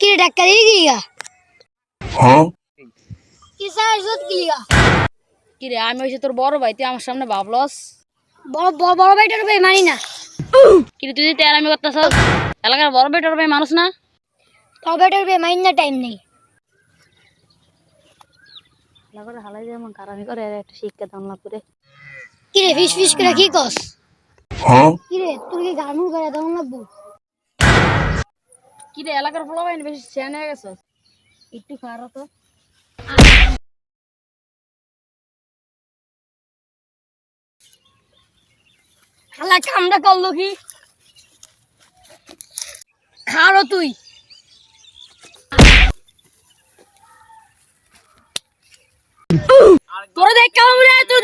কি রে ডাক্তার এই গিয়া Huh? কি স্যার সুদ গিয়া কি রে আমি হয়েছে তোর বড় ভাই তুই আমার সামনে ভাবলস বড় বড় বড় ভাইটার ভাই মানি না কি রে তুই যদি তেল আমি করতেছ এলাকার বড় বেটার ভাই মানুষ না বড় ভাইটার ভাই মানি না টাইম নেই এলাকার হালাই যেমন কারামি করে এর একটা শিক্ষা দাম না করে কি রে ফিস ফিস করে কি কস Huh? কি রে তোর কি গার্মুর করে দাম লাগবো কি রে এলাকার ফলো ভাই বেশি হয়ে গেছ? একটু খারাপ তো। করল কি? খারো তুই। তোরা দেখ কালাম রে তুই